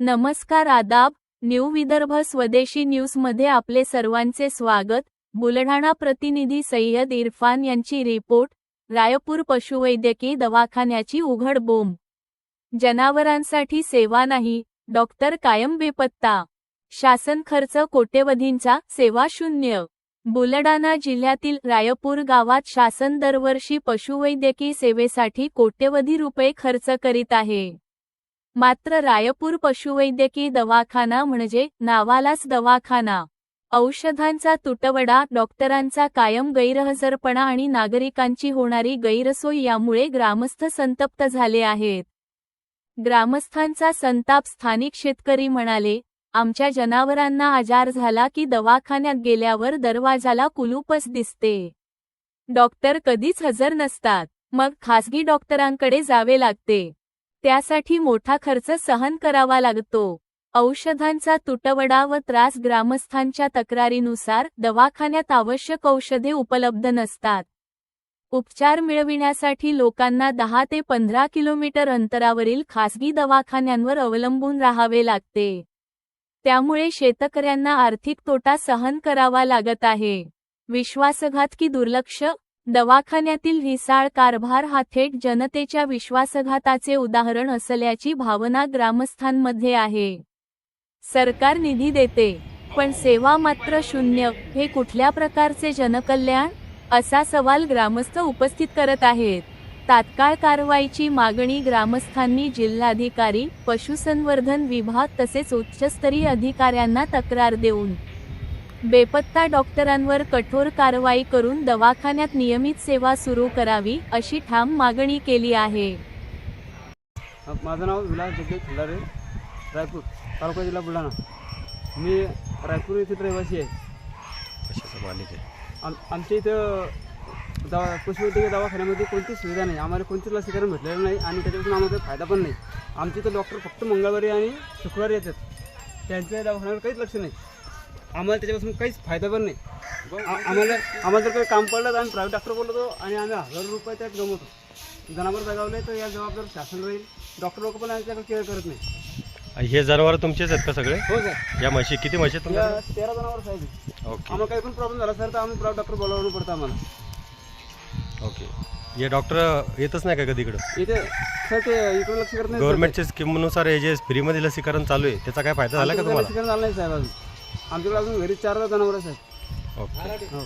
नमस्कार आदाब न्यू विदर्भ स्वदेशी न्यूजमध्ये आपले सर्वांचे स्वागत. बुलढाणा प्रतिनिधी सय्यद इरफान यांची रिपोर्ट रायपूर पशुवैद्यकीय दवाखान्याची उघड बोंब जनावरांसाठी सेवा नाही डॉक्टर कायम बेपत्ता. शासन खर्च कोट्यवधींचा सेवा शून्य. बुलडाणा जिल्ह्यातील रायपूर गावात शासन दरवर्षी पशुवैद्यकीय सेवेसाठी कोट्यवधी रुपये खर्च करीत आहे. मात्र रायपूर पशुवैद्यकीय दवाखाना म्हणजे नावालाच दवाखाना. औषधांचा तुटवडा डॉक्टरांचा कायम गैरहजरपणा आणि नागरिकांची होणारी गैरसोय यामुळे ग्रामस्थ संतप्त झाले आहेत. ग्रामस्थांचा संताप स्थानिक शेतकरी म्हणाले आमच्या जनावरांना आजार झाला की दवाखान्यात गेल्यावर दरवाजाला कुलूपच दिसते. डॉक्टर कधीच हजर नसतात. मग खासगी डॉक्टरांकडे जावे लागते. त्यासाठी मोठा खर्च सहन करावा लागतो. औषधांचा तुटवडा व त्रास ग्रामस्थांच्या तक्रारीनुसार दवाखान्यात आवश्यक औषधे उपलब्ध नसतात. उपचार मिळविण्यासाठी लोकांना दहा ते पंधरा किलोमीटर अंतरावरील खासगी दवाखान्यांवर अवलंबून राहावे लागते. त्यामुळे शेतकऱ्यांना आर्थिक तोटा सहन करावा लागत आहे. विश्वासघात की दुर्लक्ष? दवाखान्यातील हिसाळ कारभार हा थेट जनतेच्या विश्वासघाताचे उदाहरण असल्याची भावना ग्रामस्थांमध्ये आहे. सरकार निधी देते पण सेवा मात्र शून्य. हे कुठल्या प्रकारचे जनकल्याण? असा सवाल ग्रामस्थ उपस्थित करत आहेत. तात्काळ कारवाईची मागणी ग्रामस्थांनी जिल्हाधिकारी पशुसंवर्धन विभाग तसेच उच्चस्तरीय अधिकाऱ्यांना तक्रार देऊन बेपत्ता डॉक्टरांवर कठोर कारवाई करून दवाखान्यात नियमित सेवा सुरू करावी अशी ठाम मागणी केली आहे. माझं नाव विलास जगदेव खिल्लारे रायपूर तालुका जिल्हा बुलढाणा. मी रायपूर येथील रहिवासी आहे. आमच्या इथं दवा पशुवैद्यकीय दवाखान्यामध्ये कोणतीच सुविधा नाही. आम्हाला कोणतीच लसीकरण भेटलेलं नाही आणि त्याच्यापासून आम्हाला काही फायदा पण नाही. आमच्या इथं डॉक्टर फक्त मंगळवारी आणि शुक्रवारी येतात. त्यांच्या दवाखान्यावर काहीच लक्ष नाही. आम्हाला त्याच्यापासून काहीच फायदा पण नाही. आ- आम्हाला आम्हाला जर काही काम पडलं तर आम्ही प्रायव्हेट डॉक्टर बोलवतो आणि आम्ही हजार रुपये त्यात गमवतो. जनावर जगावले तर या जबाबदार शासन राहील. डॉक्टर लोक पण याच्याकडे केअर करत नाही. हे जनावर तुमचेच आहेत का सगळे? हो सर या म्हशी किती म्हशी आहेत या तुमच्या तेरा जणांवर साहेब ओके. आम्हाला काही पण प्रॉब्लेम झाला सर तर आम्ही प्रायव्हेट डॉक्टर बोलावणं पडतं आम्हाला. ओके. हे डॉक्टर येतच नाही का कधी इकडं? इथे सर ते इकडे लक्ष करत नाही गव्हर्नमेंटच्या स्कीमनुसार हे जे फ्रीमध्ये लसीकरण चालू आहे त्याचा काय फायदा झाला का आमच्याकडे तुम्हाला? लसीकरण झालं नाही साहेब अजून. आमच्याकडे अजून घरी चार जनावर साहेब. ओके. हो.